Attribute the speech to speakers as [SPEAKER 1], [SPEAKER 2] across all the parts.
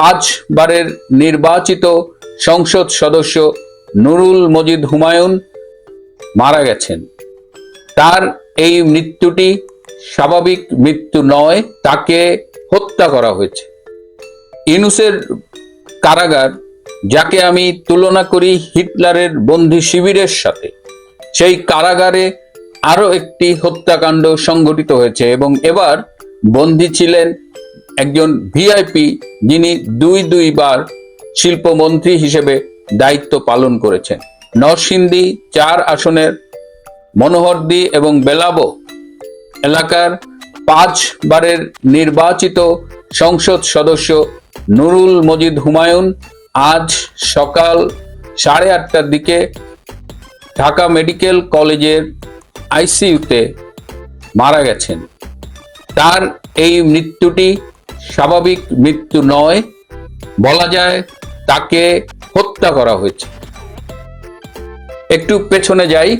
[SPEAKER 1] পাঁচবারের নির্বাচিত সংসদ সদস্য নুরুল মজিদ হুমায়ুন মারা গেছেন। তার এই মৃত্যুটি স্বাভাবিক মৃত্যু নয়, তাকে হত্যা করা হয়েছে। ইনুসের কারাগার, যাকে আমি তুলনা করি হিটলারের বন্দি শিবিরের সাথে, সেই কারাগারে আরও একটি হত্যাকাণ্ড সংঘটিত হয়েছে এবং এবার বন্দী ছিলেন একজন ভিআইপি যিনি দুই দুইবার শিল্পমন্ত্রী হিসেবে দায়িত্ব পালন করেছেন। নরসিংদী চার আসনের মনোহরদি এবং বেলাবো এলাকার পাঁচবারের নির্বাচিত সংসদ সদস্য নুরুল মজিদ হুমায়ুন আজ সকাল সাড়ে আটটার দিকে ঢাকা মেডিকেল কলেজের আইসিইউতে মারা গেছেন। তার এই মৃত্যুটি স্বাভাবিক মৃত্যু নয়, বলা যায় তাকে হত্যা করা হয়েছে। একটু পেছনে যাই,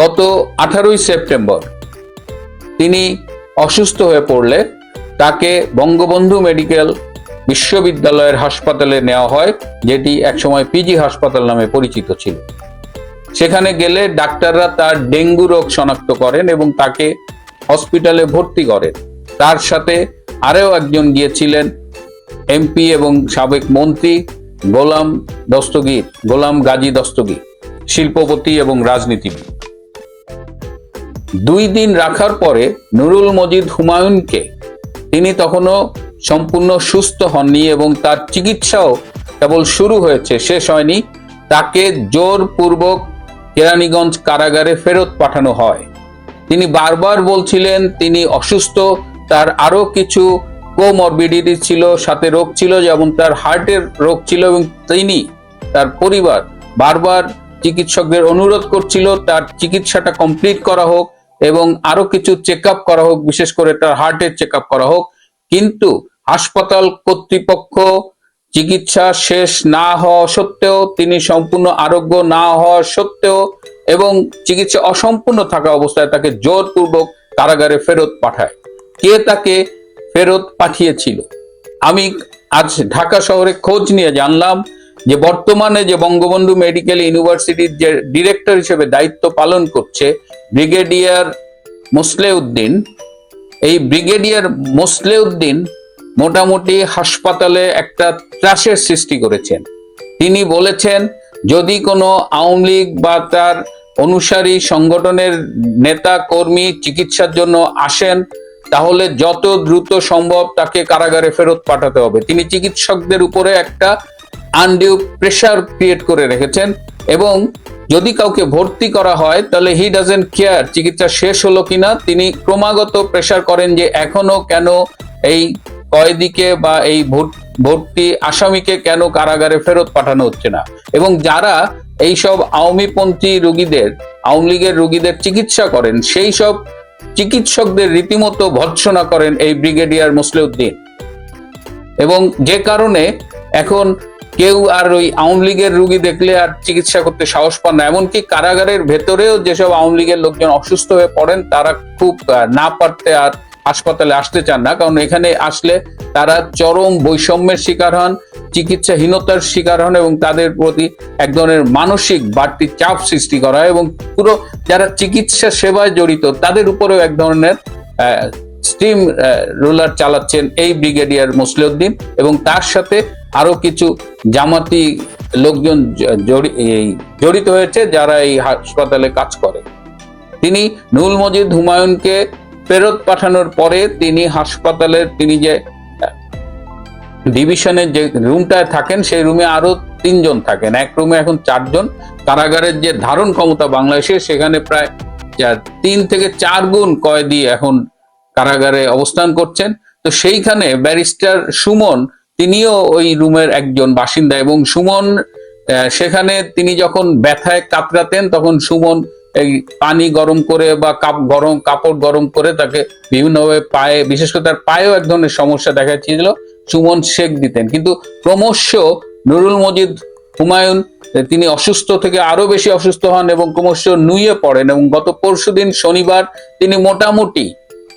[SPEAKER 1] গত আঠারোই সেপ্টেম্বর, তিনি অসুস্থ হয়ে পড়লে তাকে বঙ্গবন্ধু মেডিকেল বিশ্ববিদ্যালয়ের হাসপাতালে নেওয়া হয়, যেটি একসময় পিজি হাসপাতাল নামে পরিচিত ছিল। সেখানে গেলে ডাক্তাররা তার ডেঙ্গু রোগ শনাক্ত করেন এবং তাকে হসপিটালে ভর্তি করেন। তার সাথে আরও একজন গিয়েছিলেন এমপি এবং সাবেক মন্ত্রী গোলাম দস্তগীর, গোলাম গাজী দস্তগীর, শিল্পপতি এবং রাজনীতিবিদ। দুই দিন রাখার পরে নুরুল মজিদ হুমায়ুনকে তিনি তখনও সম্পূর্ণ সুস্থ হননি এবং তার চিকিৎসাও কেবল শুরু হয়েছে, শেষ হয়নি। তাকে জোরপূর্বক কেরানীগঞ্জ কারাগারে ফেরত পাঠানো হয়। তিনি বারবার বলছিলেন, তিনি অসুস্থ তার আরও কিছু কোমরবিডিটি ছিল, সাথে রোগ ছিল, যেমন তার হার্টের রোগ ছিল এবং তিনি তার পরিবার বারবার চিকিৎসকদের অনুরোধ করছিল তার চিকিৎসাটা কমপ্লিট করা হোক এবং আরও কিছু চেক করা হোক, বিশেষ করে তার হার্টের চেক করা হোক। কিন্তু হাসপাতাল কর্তৃপক্ষ চিকিৎসা শেষ না হওয়া সত্ত্বেও, তিনি সম্পূর্ণ আরোগ্য না হওয়া সত্ত্বেও এবং চিকিৎসা অসম্পূর্ণ থাকা অবস্থায় তাকে জোরপূর্বক কারাগারে ফেরত পাঠায়। কে তাকে ফেরত পাঠিয়েছিল? আমি আজ ঢাকা শহরে খোঁজ নিয়ে জানলাম যে বর্তমানে যে বঙ্গবন্ধু মেডিকেল ইউনিভার্সিটির যে ডিরেক্টর হিসেবে দায়িত্ব পালন করছে ব্রিগেডিয়ার মোসলেউদ্দিন, এই ব্রিগেডিয়ার মোসলেউদ্দিন মোটামুটি হাসপাতালে একটা ত্রাসের সৃষ্টি করেছেন। তিনি বলেছেন, যদি কোনো আওয়ামী লীগ বা তার অনুসারী সংগঠনের নেতা কর্মী চিকিৎসার জন্য আসেন তাহলে যত দ্রুত সম্ভব তাকে কারাগারে ফেরত পাঠাতে হবে। তিনি চিকিৎসকদের উপরে একটা আনডিউ প্রেশার ক্রিয়েট করে রেখেছেন এবং যদি কাউকে ভর্তি করা হয়, তাহলে হি ডাজেন্ট কেয়ার চিকিৎসা শেষ হলো কিনা। তিনি ক্রমাগত প্রেশার করেন যে এখনও কেন এই কয়েদিকে বা এই ভর্তি আসামিকে কেন কারাগারে ফেরত পাঠানো হচ্ছে না। এবং যারা এইসব আওয়ামীপন্থী রোগীদের, আওয়ামী লীগের রোগীদের চিকিৎসা করেন, সেই সব চিকিৎসকদের রীতিমতো ভৎসনা করেন এই ব্রিগেডিয়ার মুসলিউদ্দিন। এবং যে কারণে এখন কেউ আর ওই আওয়ামী লীগের রুগী দেখলে আর চিকিৎসা করতে সাহস পান না। এমনকি কারাগারের ভেতরেও যেসব আওয়ামী লীগের লোকজন অসুস্থ হয়ে পড়েন, তারা খুব না পারতে আর হাসপাতালে আসতে চান না, কারণ এখানে আসলে তারা চরম বৈষম্যের শিকার হন, চিকিৎসাহীনতার শিকার হন এবং তাদের প্রতি এক ধরনের মানসিক বাড়তি চাপ সৃষ্টি করা হয় এবং পুরো যারা চিকিৎসা সেবায় জড়িত, তাদের উপরেও এক ধরনের স্টিম রোলার চালাচ্ছেন এই ব্রিগেডিয়ার মুসলিউদ্দিন এবং তার সাথে আরও কিছু জামাতি লোকজন জড়িত হয়েছে যারা এই হাসপাতালে কাজ করে। তিনি নুল মজিদ হুমায়ুনকে ফেরত পাঠানোর পরে তিনি হাসপাতালের, তিনি যে ডিভিশনের যে রুমটায় থাকেন, সেই রুমে আরও তিনজন থাকেন। এক রুমে এখন চারজন। কারাগারের যে ধারণ ক্ষমতা বাংলাদেশে, সেখানে প্রায় তিন থেকে চার গুণ কয়েদি এখন কারাগারে অবস্থান করছেন। তো সেইখানে ব্যারিস্টার সুমন, তিনিও ওই রুমের একজন বাসিন্দা এবং সুমন সেখানে তিনি যখন ব্যথায় কাতরাতেন, তখন সুমন এই পানি গরম করে বা কাপ গরম, কাপড় গরম করে তাকে বিভিন্নভাবে পায়ে, বিশেষ করে তার পায়েও এক ধরনের সমস্যা দেখা যাচ্ছিল সুমন শেক দিতেন। কিন্তু ক্রমশ নুরুল মজিদ হুমায়ুন তিনি অসুস্থ থেকে আরও বেশি অসুস্থ হন এবং ক্রমশ নুয়ে পড়েন এবং গত পরশুদিন শনিবার তিনি মোটামুটি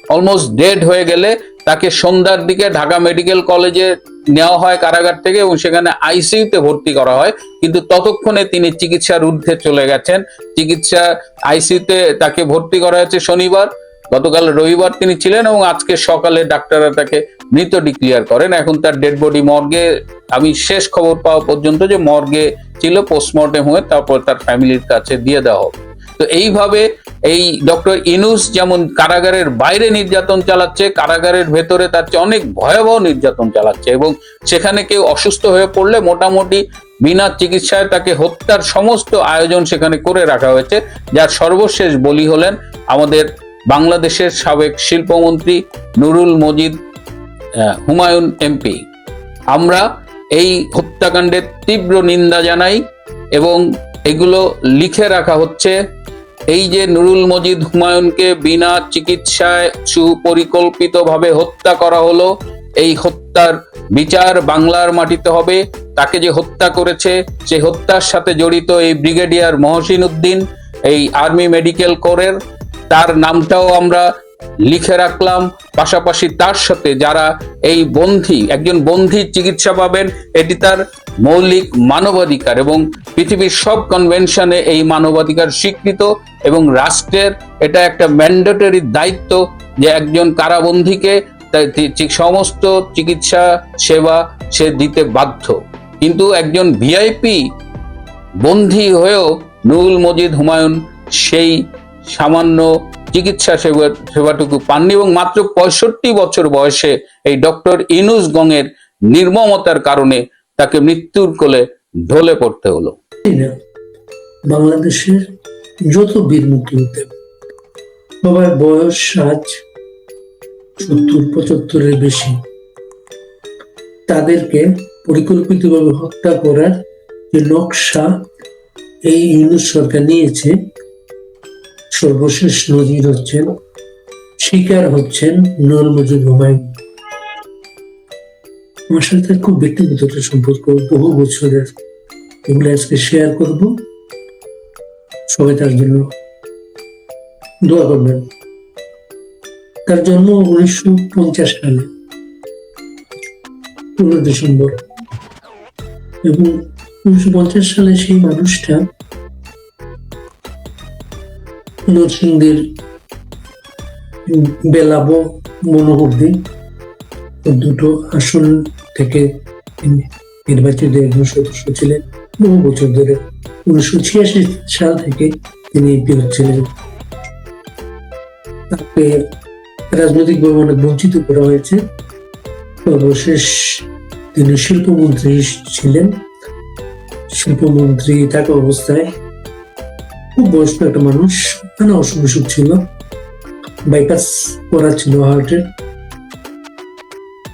[SPEAKER 1] অলমোস্ট ডেড হয়ে গেলে তাকে সন্ধ্যার দিকে ঢাকা মেডিকেল কলেজে নেওয়া হয় কারাগার থেকে এবং সেখানে আইসিইউতে ভর্তি করা হয়। কিন্তু ততক্ষণে তিনি চিকিৎসার ঊর্ধ্বে চলে গেছেন। চিকিৎসা আইসিইউতে তাকে ভর্তি করা হয়েছে শনিবার। গতকাল রবিবার তিনি ছিলেন এবং আজকে সকালে ডাক্তাররা তাকে মৃত ডিক্লিয়ার করেন। এখন তার ডেড বডি মর্গে। আমি শেষ খবর পাওয়া পর্যন্ত যে মর্গে ছিল পোস্টমর্টেম হয়ে তারপর তার ফ্যামিলির কাছে দিয়ে দেওয়া হবে। তো এইভাবে এই ডক্টর ইনুস যেমন কারাগারের বাইরে নির্যাতন চালাচ্ছে, কারাগারের ভেতরে তার চেয়ে অনেক ভয়াবহ নির্যাতন চালাচ্ছে এবং সেখানে কেউ অসুস্থ হয়ে পড়লে মোটামুটি বিনা চিকিৎসায় তাকে হত্যার সমস্ত আয়োজন সেখানে করে রাখা হয়েছে, যার সর্বশেষ বলি হলেন আমাদের বাংলাদেশের সাবেক শিল্পমন্ত্রী নুরুল মজিদ হুমায়ুন এমপি। আমরা এই হত্যাকাণ্ডের তীব্র নিন্দা জানাই এবং এগুলো লিখে রাখা হচ্ছে। এই যে নুরুল মজিদ হুমায়ুনকে বিনা চিকিৎসায় সুপরিকল্পিতভাবে হত্যা করা হলো, এই হত্যার বিচার বাংলার মাটিতে হবে। তাকে যে হত্যা করেছে, সে হত্যার সাথে জড়িত এই ব্রিগেডিয়ার মহসিন উদ্দিন, এই আর্মি মেডিকেল কোরের, তার নামটাও আমরা লিখে রাখলাম। পাশাপাশি তার সাথে যারা এই বন্ধি, একজন বন্ধির চিকিৎসা পাবেন, এটি তার মৌলিক মানবাধিকার এবং পৃথিবীর সব কনভেনশনে এই মানবাধিকার স্বীকৃত এবং রাষ্ট্রের এটা একটা ম্যান্ডেটরি দায়িত্ব যে একজন ঠিক সমস্ত চিকিৎসা সেবা সে দিতে বাধ্য। কিন্তু একজন ভিআইপি বন্দী হয়েও নুরুল মজিদ হুমায়ুন সেই সামান্য চিকিৎসা সেবা সেবাটুকু পাননি এবং মাত্র পঁয়ষট্টি বছর বয়সে এই ডক্টর ইনুস গঙের নির্মমতার কারণে তাকে মৃত্যুর কোলে ঢলে পড়তে হলো।
[SPEAKER 2] বাংলাদেশের যত বীর মুক্তিযোদ্ধা, সবার বয়স আজ সত্তর, পঁচাত্তরের বেশি, তাদেরকে পরিকল্পিতভাবে হত্যা করার যে নকশা এই ইউনুস সরকার নিয়েছে সর্বশেষ নজির হচ্ছেন, শিকার হচ্ছেন নুর হুমায়ুন আমার সাথে খুব ব্যক্তিগত একটা সম্পর্ক, বহু বছরের এগুলো আজকে শেয়ার করব। সবাই তার জন্য দোয়া করবেন। তার জন্ম উনিশশো পঞ্চাশ সালে পনেরো ডিসেম্বর। এবং উনিশশো পঞ্চাশ সালে সেই মানুষটা নরসিংদীর বেলাবো মনোহরদি দুটো আসন থেকে নির্বাচিত একজন সদস্য ছিলেন। বহু বছর ধরে উনিশশো ছিয়াশি সাল থেকে তিনি এমপি হচ্ছিলেন তাকে রাজনৈতিকভাবে অনেক বঞ্চিত করা হয়েছে। সর্বশেষ তিনি শিল্পমন্ত্রী ছিলেন। শিল্পমন্ত্রী থাকা অবস্থায় খুব বয়স্ক একটা মানুষ নানা অসুখ বিসুখ ছিল? বাইপাস করা ছিল হার্টের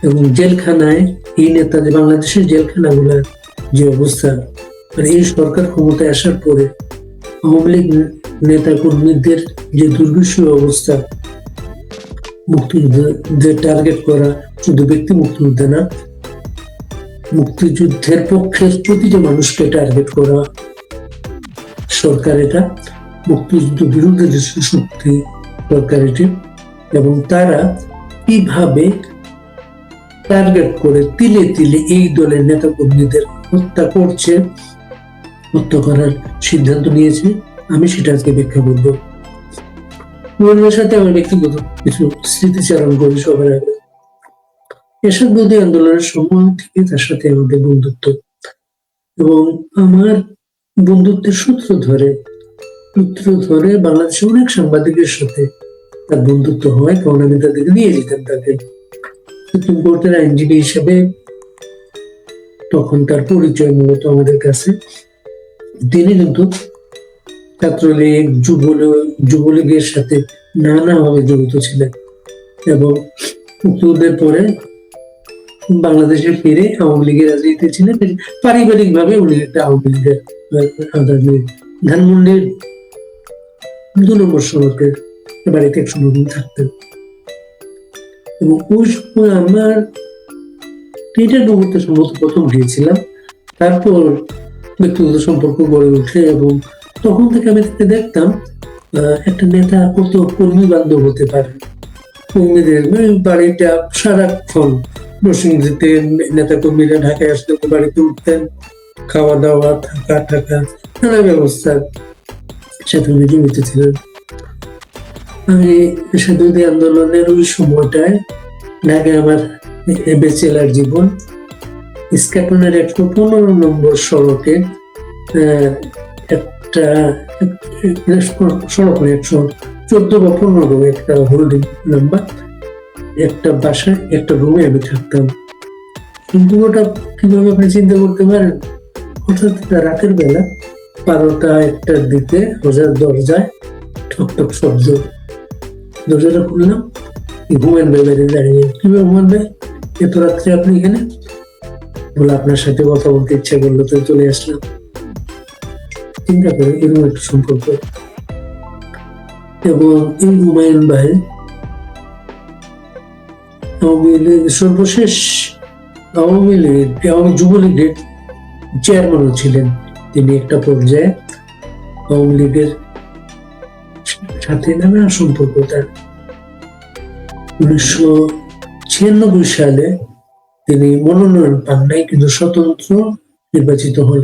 [SPEAKER 2] এবং জেলখানায় এই নেতা যে বাংলাদেশের জেলখানাগুলোর যে অবস্থা মানে এই সরকার ক্ষমতায় আসার পরে আওয়ামী লীগ নেতা কর্মীদের যে দুর্বিষহ অবস্থা মুক্তিযুদ্ধের টার্গেট করা শুধু ব্যক্তি মুক্তিযুদ্ধে না, মুক্তিযুদ্ধের পক্ষের প্রতিটা মানুষকে টার্গেট করা সরকার এটা। মুক্তিযুদ্ধ বিরুদ্ধে যে শক্তি এটি, এবং তারা কীভাবে টার্গেট করে তিলে তিলে এই দলের নেতা কর্মীদের হত্যা করছে, হত্যা করার সিদ্ধান্ত নিয়েছে, আমি সেটা আজকে ব্যাখ্যা করব। মনের সাথে আমার ব্যক্তিগত কিছু স্মৃতিচারণ করি সবার আগে। এসব বিরোধী আন্দোলনের সময় থেকে তার সাথে আমাদের বন্ধুত্ব। এবং আমার বন্ধুত্বের সূত্র ধরে সূত্র ধরে বাংলাদেশের অনেক সাংবাদিকের সাথে তার বন্ধুত্ব হয়, কারণ আমি তাদেরকে নিয়ে যেতাম তাকে। সুপ্রিম কোর্টের আইনজীবী হিসেবে তখন তার পরিচয় মূলত আমাদের কাছে। তিনি কিন্তু ছাত্রলীগ, যুবলীগ, যুবলীগের সাথে নানাভাবে জড়িত ছিলেন এবং মুক্তিযুদ্ধের পরে বাংলাদেশে ফিরে আওয়ামী লীগের রাজনীতিতে ছিলেন। পারিবারিক ভাবে উনি একটা আওয়ামী লীগের রাজনীতি ধানমন্ডির দু নম্বর সড়কের বাড়িতে এক সময় থাকতেন এবং ওই সময় আমার টিটার মুহূর্তে সম্ভবত প্রথম গিয়েছিলাম তারপর ব্যক্তিগত সম্পর্ক গড়ে ওঠে এবং তখন থেকে আমি তাকে দেখতাম একটা নেতা কত কর্মী বান্ধব হতে পারে। কর্মীদের ওই বাড়িটা সারাক্ষণ নরসিংদীতে নেতা কর্মীরা ঢাকায় আসলে তো বাড়িতে উঠতেন, খাওয়া দাওয়া থাকা থাকা নানা ব্যবস্থার উনি জড়িত ছিলেন আমি স্বাধীনতা আন্দোলনের ওই সময়টায় ঢাকায় আমার বেচেলার জীবন। ইস্কাটনের একশো পনেরো নম্বর সড়কে একটা, সড়ক একশো চোদ্দ বা পনেরো একটা হোল্ডিং নাম্বার একটা বাসায়, একটা রুমে আমি থাকতাম। কিন্তু ওটা কীভাবে আপনি চিন্তা করতে পারেন? হঠাৎ রাতের বেলা বারোটা একটার দিকে রোজার দরজায় ঠক ঠক শব্দ। দরজাটা খুললাম ঘুমেন ভাই বাইরে দাঁড়িয়ে। কীভাবে ঘুমান ভাই এত রাত্রে আপনি এখানে? বলে আপনার সাথে কথা বলতে ইচ্ছা করল তো চলে আসলাম। চিন্তা করে এরকম একটা সম্পর্ক। এবং এই হুমায়ুন ভাই আওয়ামী লীগ সর্বশেষ, আওয়ামী লীগ, আওয়ামী যুবলীগের চেয়ারম্যানও ছিলেন। তিনি একটা পর্যায়ে আওয়ামী লীগের সাথে নানা সম্পর্ক তার। উনিশশো ছিয়ানব্বই সালে তিনি মনোনয়ন পান নাই, কিন্তু স্বতন্ত্র নির্বাচিত হন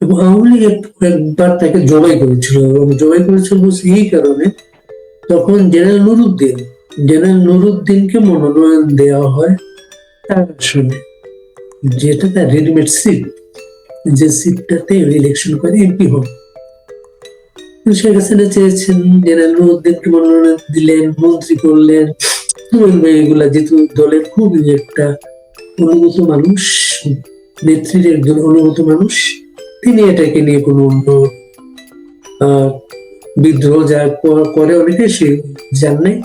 [SPEAKER 2] এবং আওয়ামী লীগ এক- একবার তাকে জবাই করেছিল এবং জবাই করেছিল এই কারণে তখন জেনারেল নুরুদ্দিন, জেনারেল নুরুদ্দিনকে মনোনয়ন দেওয়া হয় তার আসনে, যেটা তার রেডিমেড সিট যে সিটটাতে ইলেকশন করে এমপি হন শেখ হাসিনা চেয়েছেন জেনারেল নুরুদ্দিনকে মনোনয়ন দিলেন, মন্ত্রী করলেন। এগুলা যেহেতু দলের খুবই একটা অনুগত মানুষ, নেত্রীর একজন অনুগত মানুষ, তিনি এটাকে নিয়ে কোনো বিদ্রোহ যা করে অনেকে, সে জান। নাই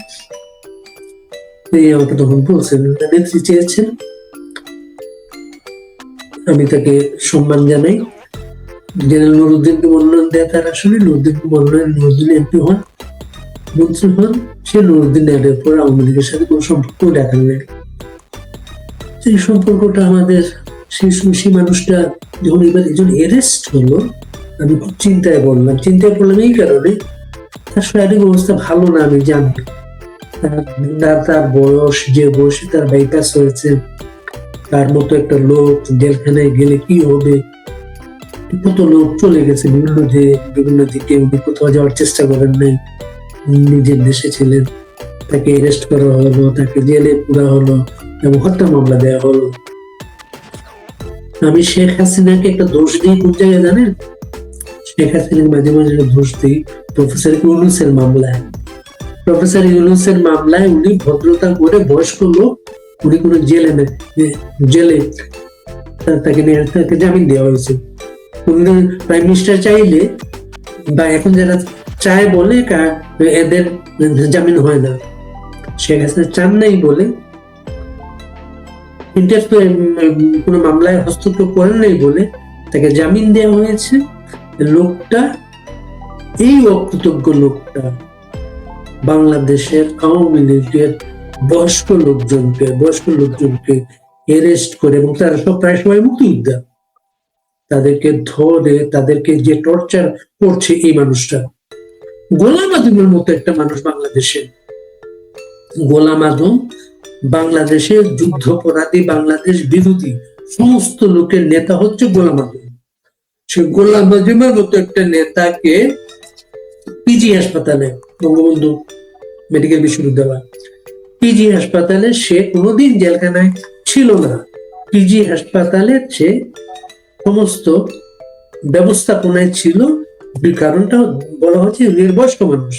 [SPEAKER 2] তিনি আমাকে তখন বলছেন, নেত্রী চেয়েছেন। আমি তাকে সম্মান জানাই। জেনারেল নুরুদ্দিনকে মনোনয়ন দেয় তার আসলে নুরুদ্দিনকে মনোনয়ন নুরুদ্দিন এমপি হন, মন্ত্রী হন, সে নুরুদ্দিন এর পর আওয়ামী লীগের সাথে কোনো সম্পর্ক দেখা নেই। সেই সম্পর্কটা আমাদের সেই সেই মানুষটা যখন এবার একজন এরেস্ট হলো, আমি খুব চিন্তায় পড়লাম। চিন্তায় পড়লাম এই কারণে, তার শারীরিক অবস্থা ভালো না, আমি জানি। তার- বয়স, যে বয়সে তার বাইপাস হয়েছে তার মতো একটা লোক জেলখানায় গেলে কি হবে? কত লোক চলে গেছে বিভিন্ন যে, বিভিন্ন দিকে উনি কোথাও যাওয়ার চেষ্টা করেন নাই। নিজের দেশে ছিলেন। তাকে অ্যারেস্ট করা হলো, তাকে জেলে পুরা হলো এবং হত্যা মামলা দেওয়া হলো। আমি শেখ হাসিনাকে একটা দোষ দিই কোন জায়গায় জানেন? শেখ হাসিনাকে মাঝে মাঝে একটা দোষ দিই প্রফেসর ইউনুসের মামলায়। প্রফেসর ইউনুসের মামলায় উনি ভদ্রতা করে বয়স্ক লোক উনি কোনো জেলে জেলে তাকে তাকে জামিন দেওয়া হয়েছে। উনি প্রাইম মিনিস্টার চাইলে বা এখন যারা চায় বলে এদের জামিন হয় না। শেখ হাসিনা চান নাই বলে কোনো মামলায় হস্তক্ষেপ করেন নাই বলে তাকে জামিন দেওয়া হয়েছে। লোকটা, এই অকৃতজ্ঞ লোকটা বাংলাদেশের আওয়ামী লীগের বয়স্ক লোকজনকে বয়স্ক লোকজনকে এরেস্ট করে এবং তারা সব প্রায় সময় মুক্তিযোদ্ধা। তাদেরকে ধরে, তাদেরকে যে টর্চার করছে এই মানুষটা। গোলাম আজমের মতো একটা মানুষ বাংলাদেশে। গোলাম আজম বাংলাদেশের যুদ্ধপরাধী, বাংলাদেশ বিরোধী সমস্ত লোকের নেতা হচ্ছে গোলাম আজম। সে গোলাম আজমের মতো একটা নেতাকে পিজি হাসপাতালে, বঙ্গবন্ধু মেডিকেল বিশ্ববিদ্যালয় পিজি হাসপাতালে সে কোনোদিন জেলখানায় ছিল না। পিজি হাসপাতালে সে সমস্ত ব্যবস্থাপনায় ছিল। কারণটা বলা হচ্ছে নির্বয়স্ক মানুষ।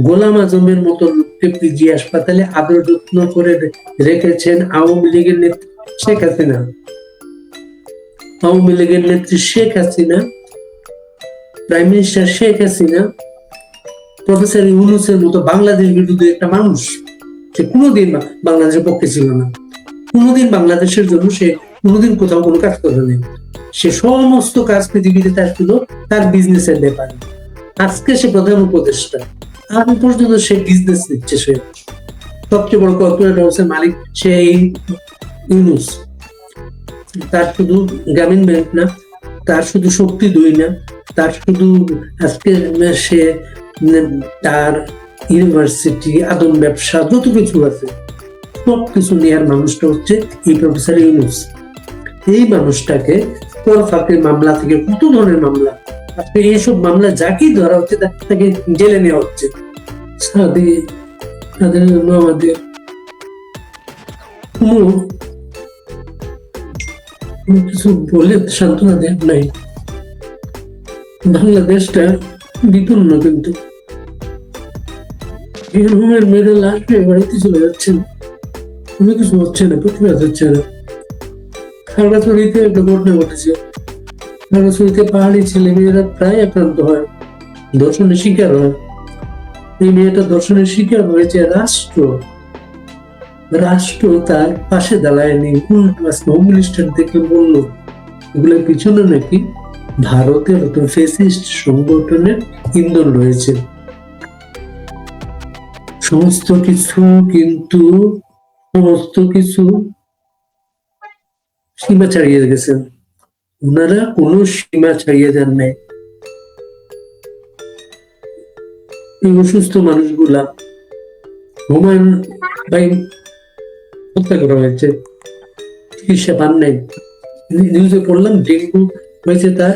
[SPEAKER 2] গোলাম আজমের মতো লোককে পিজি হাসপাতালে আদর যত্ন করে রেখেছেন আওয়ামী লীগের নেত্রী শেখ হাসিনা। আওয়ামী লীগের নেত্রী Sheikh Hasina prime minister Sheikh Hasina professor ইউনুসের মতো বাংলাদেশ বিরোধী একটা মানুষ, সে কোনোদিন বাংলাদেশের পক্ষে ছিল না। কোনোদিন বাংলাদেশের জন্য সে কোনোদিন কোথাও কোনো কাজ করে নেই। সে সমস্ত কাজ পৃথিবীতে তার ছিল, তার বিজনেসের ব্যাপারে। আজকে সে প্রধান উপদেষ্টা। আজ পর্যন্ত সে বিজনেস নিচ্ছে সে। সবচেয়ে বড় কর্পোরেট হাউসের মালিক সে ইউনুস। তার শুধু গ্রামীণ ব্যাংক না, তার শুধু শক্তি দুই না, তার শুধু আজকে সে তার ইউনিভার্সিটি আদম ব্যবসা, যত কিছু আছে সব কিছু নেয়ার মানুষটা হচ্ছে এই প্রফেসর ইউনুস। এই মানুষটাকে পর মামলা থেকে, কত ধরনের মামলা? আজকে এইসব মামলা যাকেই ধরা হচ্ছে, তাকে জেলে নেওয়া হচ্ছে। তাদের জন্য আমাদের কিছু বলে সান্ত্বনা দেন নাই। বাংলাদেশটা বিপন্ন কিন্তু। পাহাড়ি ছেলে মেয়েরা প্রায় আক্রান্ত হয়। দর্শনের শিকার হয়। এই মেয়েটা দর্শনের শিকার হয়েছে রাষ্ট্র। রাষ্ট্র তার পাশে দাঁড়ায়নি। উল্টো হোম মিনিস্টার দেখে বলল এগুলোর পিছনে নাকি ভারতের সংগঠনের ইন্ধন রয়েছে। সমস্ত কিছু কিন্তু সমস্ত কিছু সীমা ছাড়িয়ে গেছেন ওনারা কোনো সীমা ছাড়িয়ে যান নাই। এই অসুস্থ মানুষগুলা হুমায়ুন ভাই হত্যা করা হয়েছে, চিকিৎসা পান নাই। নিউজে পড়লাম, ডেঙ্গু হয়েছে তার,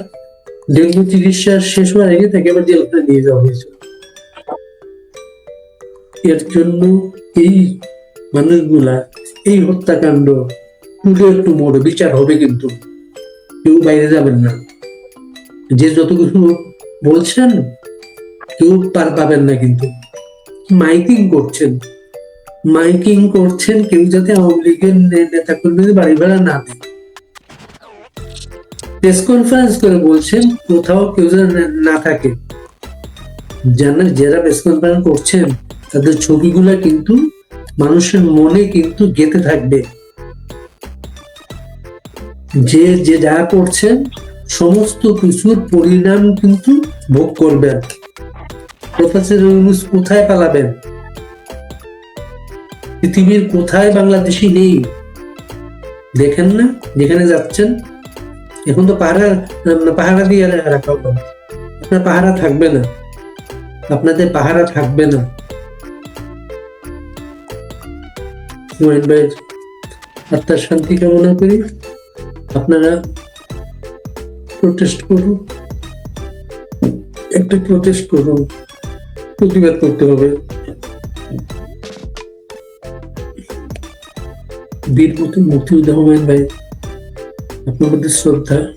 [SPEAKER 2] ডেঙ্গু চিকিৎসা শেষ হওয়ার আগে তাকে আবার জেলখানে নিয়ে যাওয়া হয়েছে। এর জন্য এই মানুষগুলা, এই হত্যাকাণ্ড টুডে একটু মোড় বিচার হবে কিন্তু। কেউ বাইরে যাবেন না। যে যত কিছু বলছেন, কেউ পার পাবেন না কিন্তু। মাইকিং করছেন। মাইকিং করছেন কেউ যাতে আওয়ামী লীগের নেতা কর্মীদের বাড়ি ভাড়া না দেয়। প্রেস কনফারেন্স করে বলছেন, কোথাও কেউ যেন না- থাকে। যারা প্রেস কনফারেন্স করছেন তাদের ছবিগুলা কিন্তু মানুষের মনে কিন্তু গেতে থাকবে। যে যে যা করছেন সমস্ত কিছুর পরিণাম কিন্তু ভোগ করবেন কোথায় পালাবেন? পৃথিবীর কোথায় বাংলাদেশি নেই? দেখেন না, যেখানে যাচ্ছেন। এখন তো পাহারা পাহারা দিয়ে রাখা আপনার পাহারা থাকবে না। আপনাদের পাহারা থাকবে না। হুমায়ুন ভাইয়ের আত্মার শান্তি কামনা করি। আপনারা প্রটেস্ট করুন। একটা প্রটেস্ট করুন। প্রতিবাদ করতে হবে। বীর মুক্তিযোদ্ধা হুমায়ুন ভাই আপনার প্রতি শ্রদ্ধা।